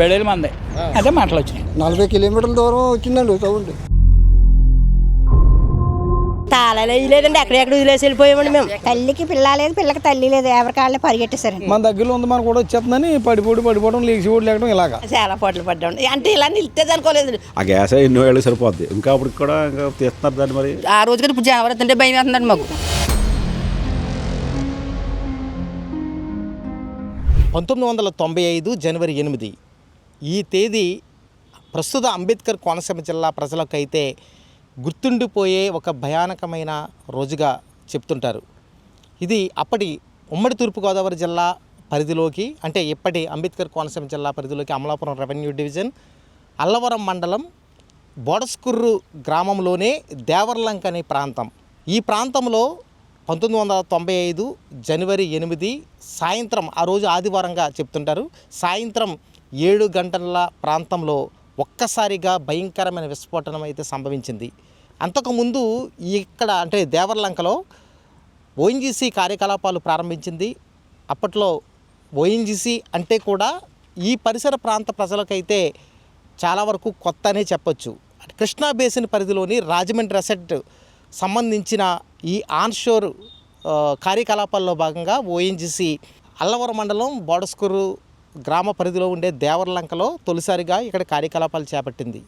బెడేలు మంది. అదే మాటలు వచ్చినాయి నలభై కిలోమీటర్ల దూరం వచ్చిందండి సౌండ్. తాళాలు వేయలేదండి ఎక్కడెక్కడ వదిలేసి వెళ్ళిపోయామండి మేము. తల్లికి పిల్ల లేదు పిల్లకి తల్లి లేదు ఎవరి కాళ్ళే పరిగెట్టేశారండి. మన దగ్గరలో ఉంది మనకు కూడా వచ్చేస్తుందని పడిపోడి పడిపోవడం లేచి ఓడి లేకడం ఇలాగా. చాలా పాటలు పడ్డాం అంటే ఇలా నిలిచేది అనుకోలేదు ఆ గ్యాస్ ఎన్నో ఏళ్ళు సరిపోద్ది. ఇంకా అప్పటికి కూడా ఇంకా తీస్తున్నారు దాన్ని మరి. ఆ రోజు కూడా ఇప్పుడు జనవరి వస్తుంటే భయం వేస్తుందండి మాకు. పంతొమ్మిది వందల తొంభై ఐదు జనవరి ఎనిమిది. ఈ తేదీ ప్రస్తుత అంబేద్కర్ కోనసీమ జిల్లా ప్రజలకైతే గుర్తుండిపోయే ఒక భయానకమైన రోజుగా చెప్తుంటారు. ఇది అప్పటి ఉమ్మడి తూర్పుగోదావరి జిల్లా పరిధిలోకి అంటే ఇప్పటి అంబేద్కర్ కోనసీమ జిల్లా పరిధిలోకి అమలాపురం రెవెన్యూ డివిజన్ అల్లవరం మండలం బోడస్కుర్రు గ్రామంలోనే దేవర్లంక అనే ప్రాంతం. ఈ ప్రాంతంలో పంతొమ్మిది వందల తొంభై ఐదు జనవరి ఎనిమిది సాయంత్రం ఆ రోజు ఆదివారంగా చెప్తుంటారు. సాయంత్రం ఏడు గంటల ప్రాంతంలో ఒక్కసారిగా భయంకరమైన విస్ఫోటనం అయితే సంభవించింది. అంతకుముందు ఇక్కడ అంటే దేవర్లంకలో ఓఎన్జీసీ కార్యకలాపాలు ప్రారంభించింది. అప్పట్లో ఓఎన్జీసీ అంటే కూడా ఈ పరిసర ప్రాంత ప్రజలకైతే చాలా వరకు కొత్త అనే చెప్పొచ్చు. కృష్ణా బేసిన్ పరిధిలోని రాజమండ్రి అసెట్ సంబంధించిన ఈ ఆన్షోర్ కార్యకలాపాల్లో భాగంగా ఓఎన్జీసీ అల్లవరం మండలం బోడస్కూరు గ్రామ పరిధిలో ఉండే దేవరలంకలో తొలిసారిగా ఇక్కడ కార్యకలాపాలు చేపట్టింది.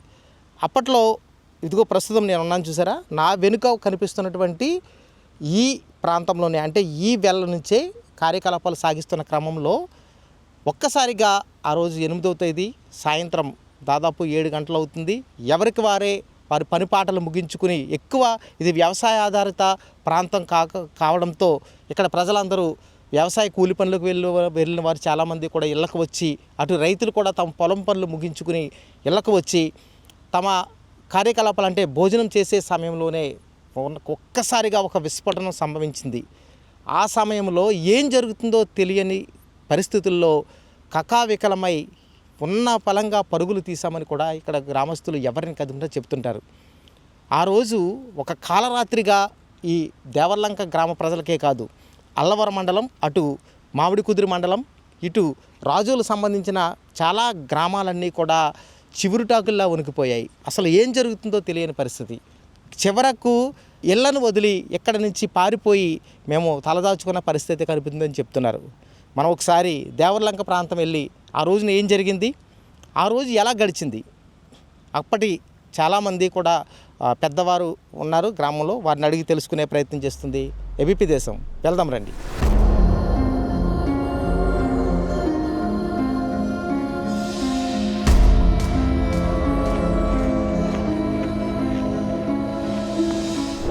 అప్పట్లో ఇదిగో ప్రస్తుతం నేను ఉన్నాను చూసారా? నా వెనుక కనిపిస్తున్నటువంటి ఈ ప్రాంతంలోనే అంటే ఈ వెల్ల నుంచే కార్యకలాపాలు సాగిస్తున్న క్రమంలో ఒక్కసారిగా ఆ రోజు ఎనిమిదవ తేదీ సాయంత్రం దాదాపు ఏడు గంటలు అవుతుంది. ఎవరికి వారే వారి పని పాటలు ముగించుకుని ఎక్కువ ఇది వ్యవసాయ ఆధారిత ప్రాంతం కాక కావడంతో ఇక్కడ ప్రజలందరూ వ్యవసాయ కూలి పనులకు వెళ్ళి వెళ్ళిన వారు చాలామంది కూడా ఇళ్ళకు వచ్చి అటు రైతులు కూడా తమ పొలం పనులు ముగించుకుని ఇళ్ళకు వచ్చి తమ కార్యకలాపాలు అంటే భోజనం చేసే సమయంలోనే ఒక్కసారిగా ఒక విస్ఫోటనం సంభవించింది. ఆ సమయంలో ఏం జరుగుతుందో తెలియని పరిస్థితుల్లో కకావికలమై ఉన్న పలంగా పరుగులు తీసామని కూడా ఇక్కడ గ్రామస్తులు ఎవరిని కదుంటో చెప్తుంటారు ఆ రోజు ఒక కాలరాత్రిగా ఈ దేవర్లంక గ్రామ ప్రజలకే కాదు అల్లవరం మండలం అటు మామిడి కుదిరి మండలం ఇటు రాజులకు సంబంధించిన చాలా గ్రామాలన్నీ కూడా చివురుటాకుల్లా వణికిపోయాయి. అసలు ఏం జరుగుతుందో తెలియని పరిస్థితి. చివరకు ఇళ్ళను వదిలి ఎక్కడి నుంచి పారిపోయి మేము తలదాచుకున్న పరిస్థితి కనిపిందని చెప్తున్నారు. మనం ఒకసారి దేవర్లంక ప్రాంతం వెళ్ళి ఆ రోజున ఏం జరిగింది? ఆ రోజు ఎలా గడిచింది? అప్పటి చాలామంది కూడా పెద్దవారు ఉన్నారు గ్రామంలో వారిని అడిగి తెలుసుకునే ప్రయత్నం చేస్తుంది ఏబీపీ దేశం. వెళ్దాం రండి.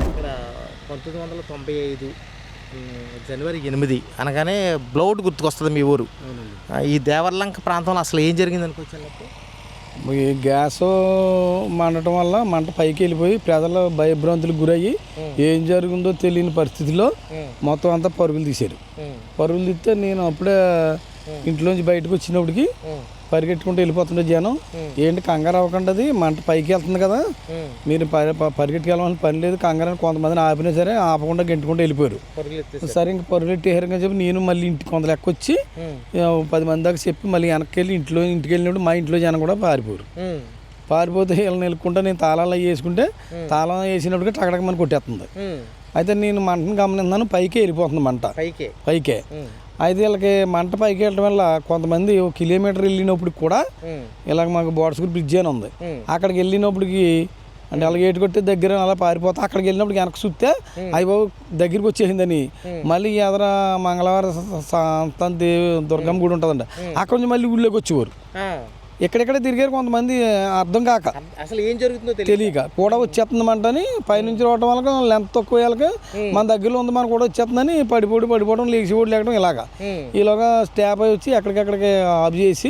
ఇక్కడ పంతొమ్మిది వందల తొంభై ఐదు జనవరి ఎనిమిది అనగానే బ్లౌడ్ గుర్తుకొస్తుంది మీ ఊరు. ఈ దేవర్లంక ప్రాంతంలో అసలు ఏం జరిగింది అనుకోవచ్చు ఈ గ్యాస్ మండటం వల్ల మంట పైకి వెళ్ళిపోయి ప్రజలు భయభ్రాంతులకు గురయ్యి ఏం జరిగిందో తెలియని పరిస్థితిలో మొత్తం అంతా పరుగులు తీశారు. పరుగులు తీస్తే నేను అప్పుడే ఇంట్లోంచి బయటకు వచ్చినప్పటికి పరిగెట్టుకుంటూ వెళ్ళిపోతుండే జనం. ఏంటి కంగారు అవ్వకుండా అది మంట పైకి వెళ్తుంది కదా. మీరు పరి పరిగెట్టుకెళ్ళాలని పని లేదు కంగారు అని కొంతమందిని ఆపినా సరే ఆపకుండా గెంటుకుంటూ వెళ్ళిపోయారు. సరే ఇంక పరుగులు ఎట్టేహారని చెప్పి నేను మళ్ళీ ఇంటికి కొంత లెక్క వచ్చి పది మంది దాకా చెప్పి మళ్ళీ వెనక్కి వెళ్ళి ఇంట్లో ఇంటికి వెళ్ళినప్పుడు మా ఇంట్లో జనం కూడా పారిపోరు పారిపోతే వీళ్ళని వెళ్ళుకుంటే నేను తాళాలు వేసుకుంటే తాళం వేసినప్పుడు టకటక మన కొట్టేస్తుంది. అయితే నేను మంటను గమనిస్తున్నాను పైకి వెళ్ళిపోతుంది మంట. పైకే. పైకే. అయితే వీళ్ళకి మంట పైకి వెళ్ళడం వల్ల కొంతమంది ఒక కిలోమీటర్ వెళ్ళినప్పుడు కూడా ఇలాగ మాకు బోర్డ్స్కూర్ బ్రిడ్జ్ అని ఉంది. అక్కడికి వెళ్ళినప్పటికి అంటే అలాగే ఏటు కొట్టి దగ్గర అలా పారిపోతే అక్కడికి వెళ్ళినప్పుడు వెనక్కి చూస్తే అయ్యి బాబు దగ్గరికి వచ్చేసిందని. మళ్ళీ ఎదర మంగళవారం సంతంతి దుర్గమ్మ గుడి ఉంటుందండి అక్కడ నుంచి మళ్ళీ ఊళ్ళోకి వచ్చేవారు. ఎక్కడెక్కడ తిరిగారు కొంతమంది అర్థం కాక. అసలు ఏం జరుగుతుందో తెలియక కూడా వచ్చేస్తుందమంటని పైనుంచి రావడం వల్ల లెంత్ తక్కువ వాళ్ళకి మన దగ్గరలో ఉంది మన కూడా వచ్చేస్తుందని పడిపోడి పడిపోవడం లేచి ఓడి లేకడం ఇలాగా. ఈలోగా స్టాప్ అయి వచ్చి ఎక్కడికెక్కడికి ఆఫ్ చేసి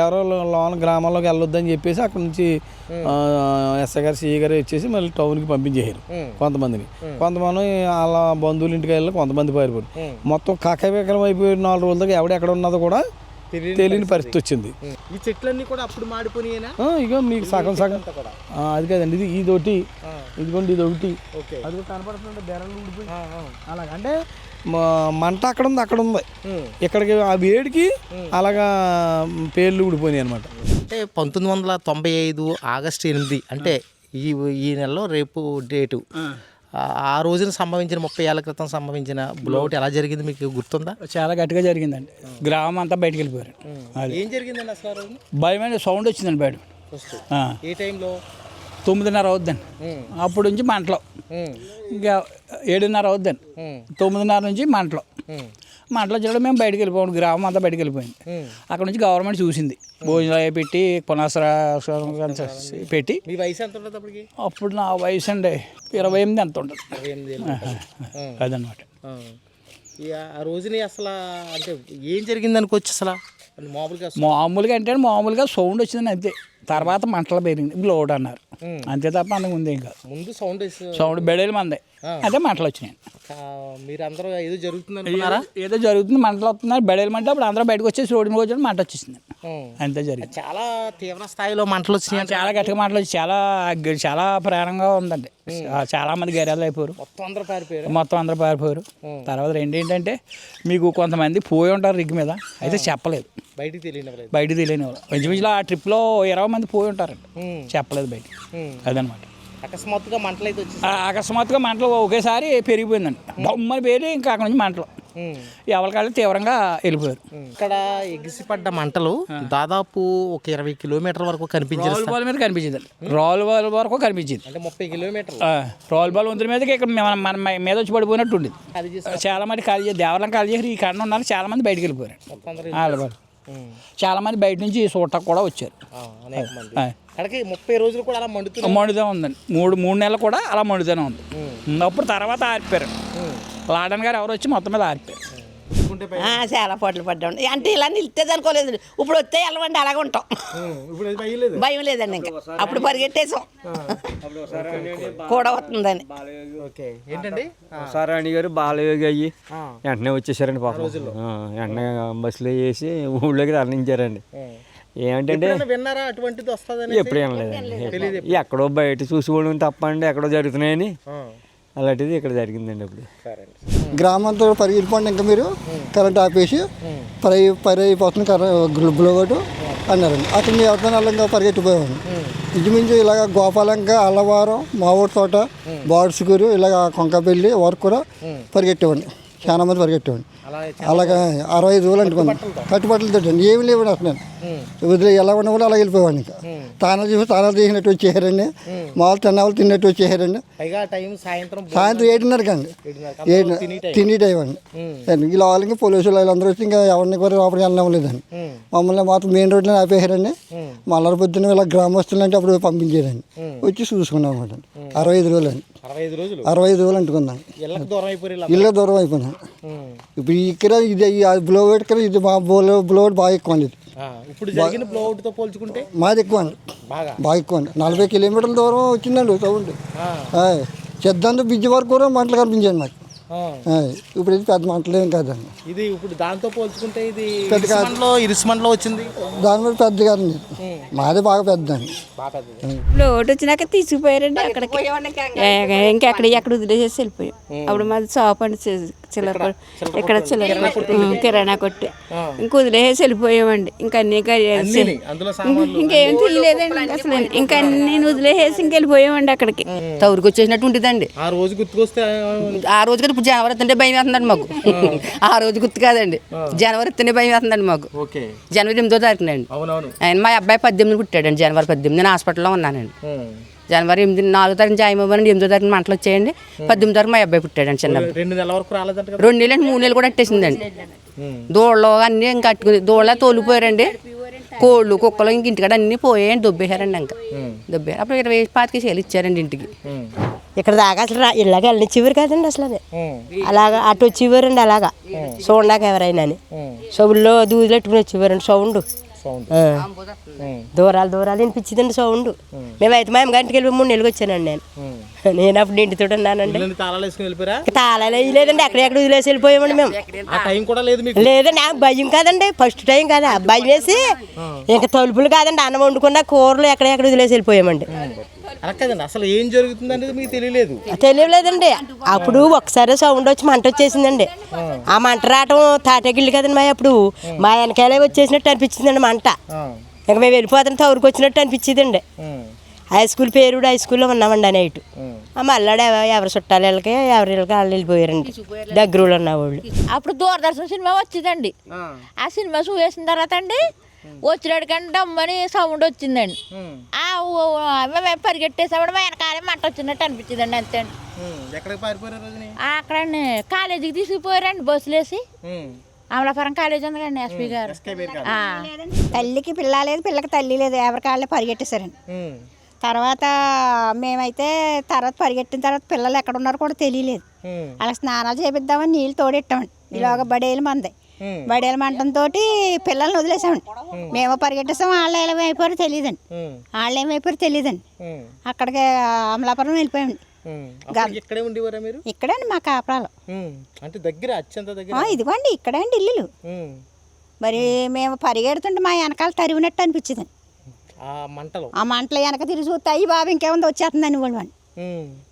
ఎవరో లోన గ్రామాల్లోకి వెళ్ళొద్దని చెప్పేసి అక్కడ నుంచి ఎస్ఐ గారు సిఐ గారు వచ్చేసి మళ్ళీ టౌన్కి పంపించేశారు కొంతమందిని. కొంతమంది వాళ్ళ బంధువుల ఇంటికి వెళ్ళి కొంతమంది పారిపోయారు మొత్తం కాకవేకలం అయిపోయి నాలుగు రోజుల దాకా ఎవడు ఎక్కడ ఉన్నదో కూడా తెలియని పరిస్థితి. వచ్చింది. ఈ చెట్లన్నీ కూడా అప్పుడు మాడిపోయినాయినా? ఆ, ఇగో మీకు సగం సగం. అది కాదండి ఇది ఇది ఒకటి ఇదిగోండి ఇది ఒకటి ఓకే. అది కనపడుతుంటే బెరలు ఊడిపోయి. అలాగ అంటే? మ- మంట అక్కడ ఉంది అక్కడ ఉంది. ఇక్కడికి ఆ వేడికి అలాగా పేర్లు ఊడిపోయినాయి అనమాట అంటే పంతొమ్మిది వందల తొంభై ఐదు ఆగస్టు ఎనిమిది అంటే ఈ ఈ నెలలో రేపు డేటు. ఆ- రోజున సంభవించిన ముప్పై ఏళ్ళ క్రితం సంభవించిన బ్లౌట్ ఎలా జరిగింది మీకు? గుర్తుందా? చాలా గట్టిగా జరిగిందండి. గ్రామం అంతా బయటికి వెళ్ళిపోయారు. ఏం జరిగిందండి అసలు భయమైన సౌండ్ వచ్చిందండి బయట. ఏ టైంలో తొమ్మిదిన్నర అవుద్దండి. అప్పుడు నుంచి మంటలో. ఇంకా ఏడున్నర అవుద్దండి. తొమ్మిదిన్నర నుంచి మంటలో. మంటలో చూడడం మేము బయటికి వెళ్ళిపోయాం. గ్రామం అంతా బయటికి వెళ్ళిపోయింది. అక్కడ నుంచి గవర్నమెంట్ చూసింది. భోజనాలు పెట్టి పునఃసర పెట్టి. అప్పుడు నా వయసు అండి ఇరవై ఎనిమిది ఎంత ఉంటుంది. అదనమాట ఆ. రోజుని అసలు అంటే ఏం జరిగింది అనుకోవచ్చు అసలు? మామూలుగా మామూలుగా అంటే మామూలుగా సౌండ్ వచ్చిందని అంతే. తర్వాత మంటలు పెరిగింది బ్లోడ్ అన్నారు. అంతే తప్ప అంతకు ముందు కాదు. ముందు సౌండ్ సౌండ్ బెడేలు మందే. అదే మంటలు వచ్చినాయి. మీరందరూ ఏదో జరుగుతుంది ఏదో జరుగుతుంది మంటలు వస్తున్నారు బెడేలు మంటే అప్పుడు అందరూ బయటకు వచ్చేసి రోడ్డు మీద వచ్చి మంట వచ్చేసింది. అంతే జరిగింది. చాలా తీవ్ర స్థాయిలో మంటలు వచ్చినాయి చాలా గట్టిగా మంటలు వచ్చి చాలా చాలా ప్రాణంగా ఉందండి. చాలా మంది గర్యాలు అయిపోయారు. మొత్తం అందరూ పారిపోయారు? మొత్తం అందరూ పారిపోయారు. తర్వాత రెండు ఏంటంటే మీకు కొంతమంది పోయి ఉంటారు రిగ్ మీద. అయితే చెప్పలేదు. బయటికి తెలియని బయట తెలియని వాళ్ళు. ఇంచుమించులో ఆ ట్రిప్లో ఇరవై మంది పోయి ఉంటారండి. చెప్పలేదు బయట అదనమాట. అకస్మాత్తుగా మంటలు అయితే వచ్చేసి ఆ అకస్మాత్తుగా మంటలు ఒకేసారి పెరిగిపోయిందండి. బొమ్మని పేరి ఇంకా అక్కడ నుంచి మంటలు. ఎవరికాళ్ళు తీవ్రంగా వెళ్ళిపోయారు. ఇక్కడ ఎగిసిపడ్డ మంటలు దాదాపు ఒక ఇరవై కిలోమీటర్ల వరకు కనిపించారు రోల్ బాల్ మీద కనిపించింది రోల్ బాల్ వరకు కనిపించింది. అంటే ముప్పై కిలోమీటర్లు. ఆ, రోల్ బాల్ వంతుల మీదకి ఇక్కడ మన మన మీద వచ్చి పడిపోయినట్టు ఉండేది చాలా మంది ఖాళీ దేవాలయం ఖాళీ చేసి ఈ కాడ ఉన్నారు చాలా మంది బయటికి వెళ్ళిపోయారు. చాలా మంది బయట నుంచి చూడటానికి కూడా వచ్చారు. ముప్పై రోజులు కూడా అలా మండుతుంది మండుతూ ఉందండి. మూడు మూడు నెలలు కూడా అలా మండుతూనే ఉంది. అప్పుడు తర్వాత ఆరిపోయారు లాడన్ గారు ఎవరు వచ్చి మొత్తం మీద ఆరిపోయారు. చాలా పాటలు పడ్డాం. అంటే ఇలా నిలితేది అనుకోలేదు. ఇప్పుడు వస్తే వెళ్ళమండి అలాగే ఉంటాం. ఇప్పుడు భయం లేదండి ఇంకా. అప్పుడు పరిగెట్టేసాం. కూడా వస్తుందని సారాణి గారు బాలయోగి అయ్యి వెంటనే వచ్చేసారండి పాపం. వెంటనే బస్సులో వేసి ఊళ్ళోకి తరలించారండి. ఏమంటే ఎప్పుడైనా విన్నారా అటువంటిది వస్తుందని? ఎప్పుడు వినలేదండి ఎక్కడో బయట చూసుకోవడం తప్ప అండి ఎక్కడో జరుగుతున్నాయని. అలాంటిది ఇక్కడ జరిగిందండి అప్పుడు. సరే అండి. గ్రామంతో పరిగెత్తిపోండి ఇంకా మీరు. కరెంట్ ఆపేసి పరి పరి అయిపోతుంది కరెంట్ బ్లోగోటు అన్నారండి. అక్కడ మీ ఎవరితో ఇంకా పరిగెట్టిపోయాను ఇంచుమించు ఇలాగ గోపాలంక అల్లవారం మావూరు తోట బాడ్సుకూరు ఇలాగ కొంకపల్లి వరకు కూడా పరిగెట్టేవాడిని చాలా మంది పరిగెట్టేవాడిని. అలా అలాగా అరవై ఐదు వేలు అంటుకున్నాను కట్టుబట్టలతో. ఏమి లేవు అసలు నేను. వదిలే ఎలా వాళ్ళు అలా వెళ్ళిపోయాను ఇంకా. తానాలు చేసి తానాలు చేసినట్టు వచ్చేసారండి. మామూలు తిన్నవాళ్ళు తిన్నట్టు టైం సాయంత్రం సాయంత్రం ఏడున్నరకి అండి ఏడు తిని టైం. అండి. ఇలా వాళ్ళకి పోలీసులు వాళ్ళందరూ వచ్చి ఇంకా ఎవరిని కూడా లోపలికి వెళ్ళడం లేదండి మమ్మల్ని మాత్రం మెయిన్ రోడ్లో ఆపేసారండి. మళ్ళీ పొద్దున్న ఇలా గ్రామస్తులు అంటే అప్పుడు పంపించారండి వచ్చి చూసుకున్నాం అనమాట అరవై ఐదు రోజులు అండి. అరవై ఐదు రోజులు? అరవై ఐదు రోజులు అంటుకున్నాం. ఇళ్ళకి దూరం అయిపోయి అయిపోయినాం. ఇప్పుడు ఇక్కడ ఇది బ్లో ఇక్కడ ఇది మా బాగా ఎక్కువ అండి ఇప్పుడు జరిగిన బ్లౌట్తో పోల్చుకుంటే? మాది ఎక్కువ అండి బాగా? ఎక్కువ అండి నలభై కిలోమీటర్ల దూరం వచ్చిందండి సౌండ్. చెద్దంతా బిజ్జి వరకు కూడా మంటలు కనిపించాయి మాకు. ఇప్పుడు ఇది పెద్ద మంటలు ఏం కాదండి. ఇది ఇప్పుడు దాంతో పోల్చుకుంటే ఇది పెద్ద కాదు. ఇరిస్మండ్లో ఇరిస్మండ్లో వచ్చింది? దాని మీద పెద్ద కాదండి మాది బాగా పెద్ద అండి బాగా పెద్దది. వచ్చినాక తీసుకుపోయారండి అక్కడికి. ఏ- ఇంకెక్కడ ఎక్కడ వదిలేసేసి వెళ్ళిపోయాం. అప్పుడు మాది షాప్ అండి చి- చిల్లర. ఇక్కడ చిల్లర కిరాణా కొట్టు. ఇంక వదిలేసేసి వెళ్ళిపోయామండి. ఇంకా అన్ని ఇంకా అందులో సామాన్లు ఇంకేం ఇంకా అసలు. ఇంకా ఇంకెళ్ళిపోయామండి అక్కడికి. తౌరుకు వచ్చేసినట్టు ఉంటుందండి. ఆ రోజు గుర్తుకొస్తే ఆ రోజు కదా ఇప్పుడు జనవరి వస్తుంటే భయం వేస్తుందండి మాకు. ఆ. రోజు గుర్తు కాదండి. జనవరి వస్తుంటే భయం వేస్తుందండి మాకు. ఓకే. జనవరి ఎనిమిదో తారీఖునండి. ఆయన మా అబ్బాయి పద్దెనిమిది పుట్టాడండి. జనవరి పద్దెనిమిది. నేను హాస్పిటల్లో ఉన్నానండి. జనవరి ఎనిమిది నాలుగో తారీఖు జాయిన్ అవ్వనండి ఎనిమిదో తారీఖు మంటలు వచ్చేయండి. పద్దెనిమిది తారీఖు మా అబ్బాయి పుట్టాడండి చిన్న. రెండు నెలల వరకు రాలేదంట కదా? రెండు నెలలు మూడు నెలలు కూడా అట్టేసిందండి దూడలు అన్నీ ఇంకా కట్టుకుని దూడలా తోలిపోయారండి కోళ్ళు కుక్కలు ఇంక ఇంటికాడ అన్నీ పోయాయండి దొబ్బేశారండి ఇంకా. దొబ్బేశారు అప్పుడు ఇరవై పాతికి చేలు ఇచ్చారండి ఇంటికి. ఇక్కడ దాకా అసలు రా- ఇలాగ వెళ్ళనిచ్చేవారు కదండి అసలు అది. అలాగా అటు వచ్చేవారండి అలాగా. చూడలేక ఎవరైనా చెవుల్లో దూదులు పెట్టుకుని వచ్చేవారండి సౌండ్. దూరాలు దూరాలు వినిపించిందండి సౌండ్. మేమైతే మా గంటకి వెళ్ళి మూడు నెలలు వచ్చానండి నేను. నేను అప్పుడు ఇంటితో ఉన్నానండి ఇల్లుని తాళాలు వేయలేదండి ఎక్కడెక్కడ వదిలేసి వెళ్ళిపోయామండి మేము. ఆ టైం కూడా లేదు మీకు? లేదండి నాకు భయం కాదండి ఫస్ట్ టైం కదా. భయం వేసి ఇంకా తలుపులు కాదండి అన్నం వండుకున్న కూరలు ఎక్కడెక్కడ వదిలేసి వెళ్ళిపోయామండి. అలా కదండి. అసలు ఏం జరుగుతుంది అనేది మీకు తెలియలేదు. తెలియలేదండి. అప్పుడు ఒకసారి సౌండ్ వచ్చి మంట వచ్చేసిందండి. ఆ మంట రావటం తాటగిల్లు కదండి మా అప్పుడు. మా వెనకాలే వచ్చేసినట్టు అనిపించిందండి మంట. ఇక మేము వెళ్ళిపోతాం తవరికి వచ్చినట్టు అనిపించిందండి. హై స్కూల్ పేరుడు హై స్కూల్లో ఉన్నామండి ఆ నైట్. ఆ మళ్ళాడు ఎవ- ఎవరి చుట్టాలు వెళ్ళకి ఎవరి వెళ్ళకి వాళ్ళు వెళ్ళిపోయారండి. దగ్గర ఉన్న వాళ్ళు అప్పుడు దూరదర్శన్ సినిమా వచ్చిందండి. ఆ. సినిమా చూసేసిన తర్వాత అండి వచ్చినాడు కానీ డమ్మని సౌండ్ వచ్చిందండి. ఆ మేము పరిగెట్టేసాము మా వెనకాలే మంట వచ్చినట్టు అనిపించిందండి అంతే అండి ఎక్కడికి పారిపోయారు రోజుని? అక్కడండి కాలేజీకి తీసుకుపోయారండి బస్సులు వేసి. అమలాపురం కాలేజీ ఉంది కండి ఎస్పీ గారు. ఆ. తల్లికి పిల్ల లేదు పిల్లకి తల్లి లేదు ఎవరికాళ్ళే పరిగెట్టేశారండి. తర్వాత మేమైతే తర్వాత పరిగెట్టిన తర్వాత పిల్లలు ఎక్కడ ఉన్నారో కూడా తెలియలేదు. అలా స్నానాలు చేపిద్దామని నీళ్ళు తోడెట్టామండి. ఇలాగ బడేలు మంది. బడేలు మంటంతో పిల్లల్ని వదిలేసామండి. మేము పరిగెట్టేసాం వాళ్ళు ఏమైపోయారో తెలియదండి వాళ్ళు ఏమైపోయారో తెలియదండి అక్కడికి అమలాపురం వెళ్ళిపోయామండి. ఇక్కడే ఉండేవారా మీరు? ఇక్కడండి మా కాపురాలు. అంటే దగ్గర అత్యంత దగ్గర? ఆ, ఇదిగోండి ఇక్కడే అండి ఇల్లులు. మరి మేము పరిగెడుతుంటే మా వెనకాల తరివినట్టు అనిపించింది ఆ మంటలు? ఆ మంటలు వెనక తిరిగి చూస్తే అయ్యి బాబు ఇంకేముంది వచ్చేస్తుందని వాళ్ళు.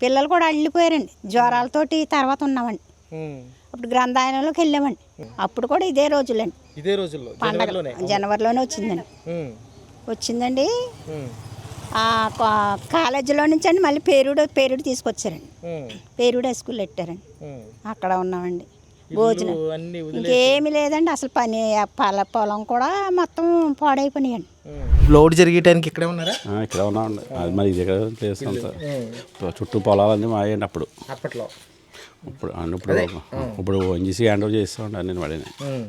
పిల్లలు కూడా అల్లిపోయారండి. జ్వరాలతోటి తర్వాత ఉన్నామండి. అప్పుడు గ్రంథాలయంలోకి వెళ్ళామండి. అప్పుడు కూడా ఇదే రోజులండి. ఇదే రోజుల్లో పండగ జనవరిలోనే? జనవరిలోనే వచ్చిందండి. వచ్చిందండి. కాలేజీలో నుంచి అండి మళ్ళీ పేరుడు పేరుడు తీసుకొచ్చారండి. పేరుడు హై స్కూల్ పెట్టారండి. అక్కడ ఉన్నామండి. భోజనం. ఇంకేమీ లేదండి. అసలు పని పొల పొలం కూడా మొత్తం పాడైపోయినాయండి. లోడ్ జరిగేటానికి ఇక్కడే ఉన్నారా? ఆ, ఇక్కడ ఉన్నామండి. మరి ఇది చుట్టూ పొలాలన్నీ మాయండి అప్పుడు అప్పట్లో. ఇప్పుడు ఇప్పుడు ఇప్పుడు వంచేసి హ్యాండ్ ఓవర్ చేస్తామండి అన్ని వాడిని. ఉమ్.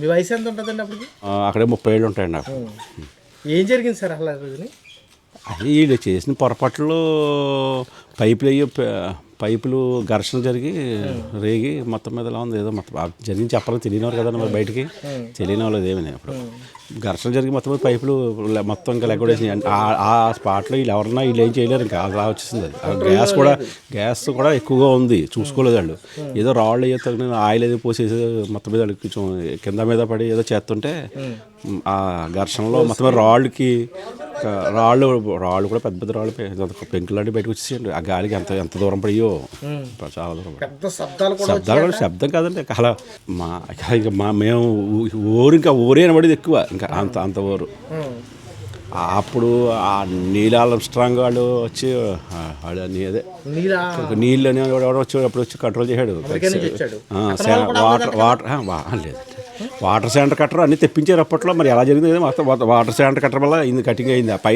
మీ వయసు ఎంత ఉంటుందండి అప్పటికి? అక్కడే ముప్పై ఏళ్ళు ఉంటాయండి నాకు. ఏం జరిగింది సార్ అసలు ఆ రోజుని? అది వీళ్ళు చేసిన పొరపాట్లు పైపులు అయ్యి పైపులు ఘర్షణ జరిగి రేగి మొత్తం మీద ఇలా ఉంది. ఏదో మొత్తం జరిగింది చెప్పాలని తెలియనివారు కదా మరి బయటికి. తెలియని వాళ్ళు ఏమీ అప్పుడు ఘర్షణ జరిగి మొత్తం మీద పైపులు మొత్తం ఇంకా లెగ్గొడేసి ఆ స్పాట్లో వీళ్ళు ఎవరన్నా వీళ్ళు ఏం చేయలేరు ఇంకా. అలా వచ్చేసింది అది. గ్యాస్ కూడా గ్యాస్ కూడా ఎక్కువగా ఉంది. చూసుకోలేదు వాళ్ళు. ఏదో రాళ్ళు ఏదో తగిన ఆయిల్ ఏదో పోసేసి మొత్తం మీద కొంచెం కింద మీద పడి ఏదో చేస్తుంటే ఆ ఘర్షణలో మొత్తం మీద రాళ్ళకి రాళ్ళు రాళ్ళు కూడా పెద్ద పెద్ద రాళ్ళు పెంకులాంటి బయటకు వచ్చేసేయండి. ఆ గాలికి ఎంత ఎంత దూరం పడియో చాలా దూరం. పెద్ద శబ్దాలు కూడా శబ్దాలు కూడా శబ్దం కాదండి. అలా మా ఇంకా మా మేము ఊరు ఇంకా ఊరే పడేది ఎక్కువ. ఇంకా అంత అంత ఊరు. అప్పుడు ఆ నీలాల స్ట్రాంగ్ వాళ్ళు వచ్చి అదే. నీళ్ళు అని వాడు ఎవడో వచ్చి అప్పుడు వచ్చి కంట్రోల్ చేశాడు. వాటర్ వాటర్ లేదు. వాటర్ సెంటర్ కట్టర్ అన్ని తెప్పించారు అప్పట్లో. మరి ఎలా జరిగింది వాటర్ సెంటర్ కట్టర్ వల్ల ఇది కటింగ్ అయింది. ఆ పై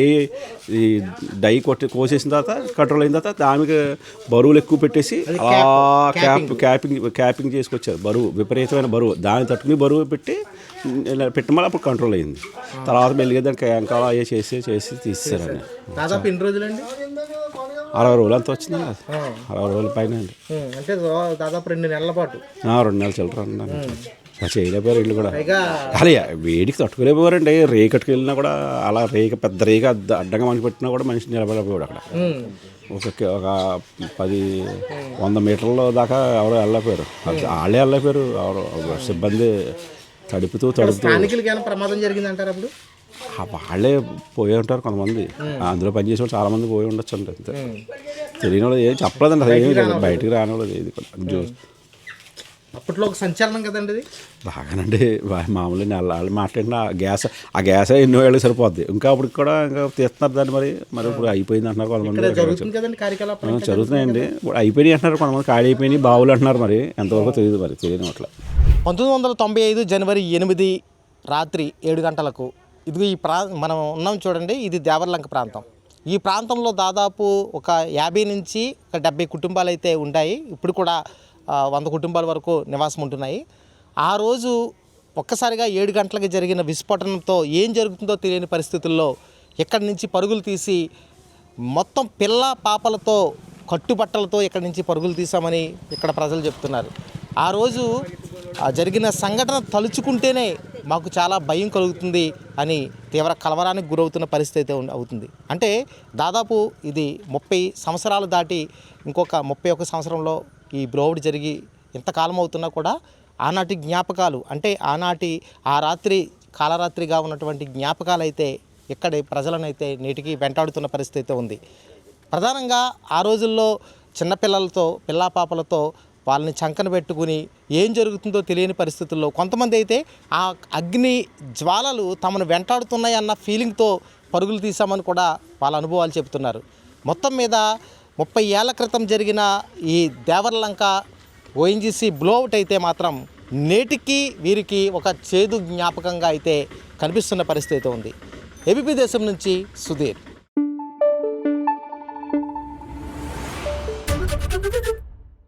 ఈ డై కొట్టి కోసేసిన తర్వాత కంట్రోల్ అయిన తర్వాత దానికి బరువులు ఎక్కువ పెట్టేసి క్యాప్ క్యాపింగ్. క్యాపింగ్ చేసుకొచ్చారు. బరువు విపరీతమైన బరువు. దాన్ని తట్టుకుని బరువు పెట్టి ఇలా పెట్టి మళ్ళీ అప్పుడు కంట్రోల్ అయింది. తర్వాత మెల్లిగా దానికి ఇంకా అయ్యే చేసి చేసి తీసేసారండి దాదాపు ఎన్ని రోజులండి? అరవై రోజులు అంత వచ్చింది అరవై రోజుల పైన అండి. అంటే దాదాపు రెండు నెలల పాటు. రెండు నెలలు చిల్లర చేయలేకపోయారు ఇల్లు కూడా. అలా వేడికి తట్టుకోలేకపోయారండి. రేకు కట్టుకెళ్ళినా కూడా అలా రేక పెద్ద రేక అడ్డంగా మనిషి పెట్టినా కూడా మనిషి నిలబడకపోయాడు అక్కడ. ఒక ఒక పది వంద మీటర్ల దాకా ఎవరో వెళ్ళలేకపోయారు. వాళ్ళే వెళ్ళలేకపోయారు. ఎవరు సిబ్బంది తడుపుతూ తడుపుతూ. ప్రమాదం జరిగింది అంటారు అప్పుడు వాళ్ళే పోయి ఉంటారు కొంతమంది. అందులో పనిచేసే వాళ్ళు చాలా మంది పోయి ఉండొచ్చు అండి అంతే తెలియని వాళ్ళు ఏం చెప్పలేదండి. అసలు ఏమీ బయటికి కూడా. జో- అప్పట్లో ఒక సంచలనం కదండి ఇది బాగానండి. మామూలు నెల వాళ్ళు మాట్లాడిన ఆ గ్యాస్ ఆ గ్యాస్ ఎన్నో ఏళ్ళకి సరిపోద్ది. ఇంకా అప్పుడు కూడా ఇంకా తీస్తున్నారు దాన్ని మరి. మరి ఇప్పుడు అయిపోయింది అంటున్నారు కొంతమంది ఇక్కడ జరుగుతుంది కదండి కార్యకలాపం ఆ, జరుగుతున్నాయండి. ఇప్పుడు అయిపోయినాయి అంటున్నారు కొంతమంది. ఖాళీ అయిపోయినాయి. బావులు అంటున్నారు మరి. ఎంతవరకు తెలియదు మరి. తెలియని అట్లా పంతొమ్మిది వందల తొంభై ఐదు జనవరి ఎనిమిది రాత్రి ఏడు గంటలకు ఇది ఈ ప్రా మనం ఉన్నాం చూడండి. ఇది దేవర్లంక ప్రాంతం. ఈ ప్రాంతంలో దాదాపు ఒక యాభై నుంచి ఒక డెబ్బై కుటుంబాలు అయితే ఉన్నాయి ఇప్పుడు కూడా వంద కుటుంబాల వరకు నివాసం ఉంటున్నాయి. ఆ రోజు ఒక్కసారిగా ఏడు గంటలకి జరిగిన విస్ఫోటనంతో ఏం జరుగుతుందో తెలియని పరిస్థితుల్లో ఇక్కడి నుంచి పరుగులు తీసి మొత్తం పిల్ల పాపలతో కట్టుబట్టలతో ఇక్కడి నుంచి పరుగులు తీసామని ఇక్కడ ప్రజలు చెప్తున్నారు. ఆ రోజు జరిగిన సంఘటన తలుచుకుంటేనే మాకు చాలా భయం కలుగుతుంది అని తీవ్ర కలవరానికి గురవుతున్న పరిస్థితి అయితే అవుతుంది. అంటే దాదాపు ఇది ముప్పై సంవత్సరాలు దాటి ఇంకొక ముప్పై ఒక్క సంవత్సరంలో ఈ బ్రోవుడు జరిగి ఇంతకాలం అవుతున్నా కూడా ఆనాటి జ్ఞాపకాలు అంటే ఆనాటి ఆ రాత్రి కాలరాత్రిగా ఉన్నటువంటి జ్ఞాపకాలు అయితే ఇక్కడి ప్రజలనైతే నేటికి వెంటాడుతున్న పరిస్థితి అయితే ఉంది. ప్రధానంగా ఆ రోజుల్లో చిన్నపిల్లలతో పిల్లాపాపలతో వాళ్ళని చంకన పెట్టుకుని ఏం జరుగుతుందో తెలియని పరిస్థితుల్లో కొంతమంది అయితే ఆ అగ్ని జ్వాలలు తమను వెంటాడుతున్నాయన్న ఫీలింగ్తో పరుగులు తీసామని కూడా వాళ్ళ అనుభవాలు చెబుతున్నారు. మొత్తం మీద ముప్పై ఏళ్ళ క్రితం జరిగిన ఈ దేవర్లంక ఓఎన్జీసీ బ్లోఅవుట్ అయితే మాత్రం నేటికి వీరికి ఒక చేదు జ్ఞాపకంగా అయితే కనిపిస్తున్న పరిస్థితి అయితే ఉంది. ఏబీపీ దేశం నుంచి సుధీర్.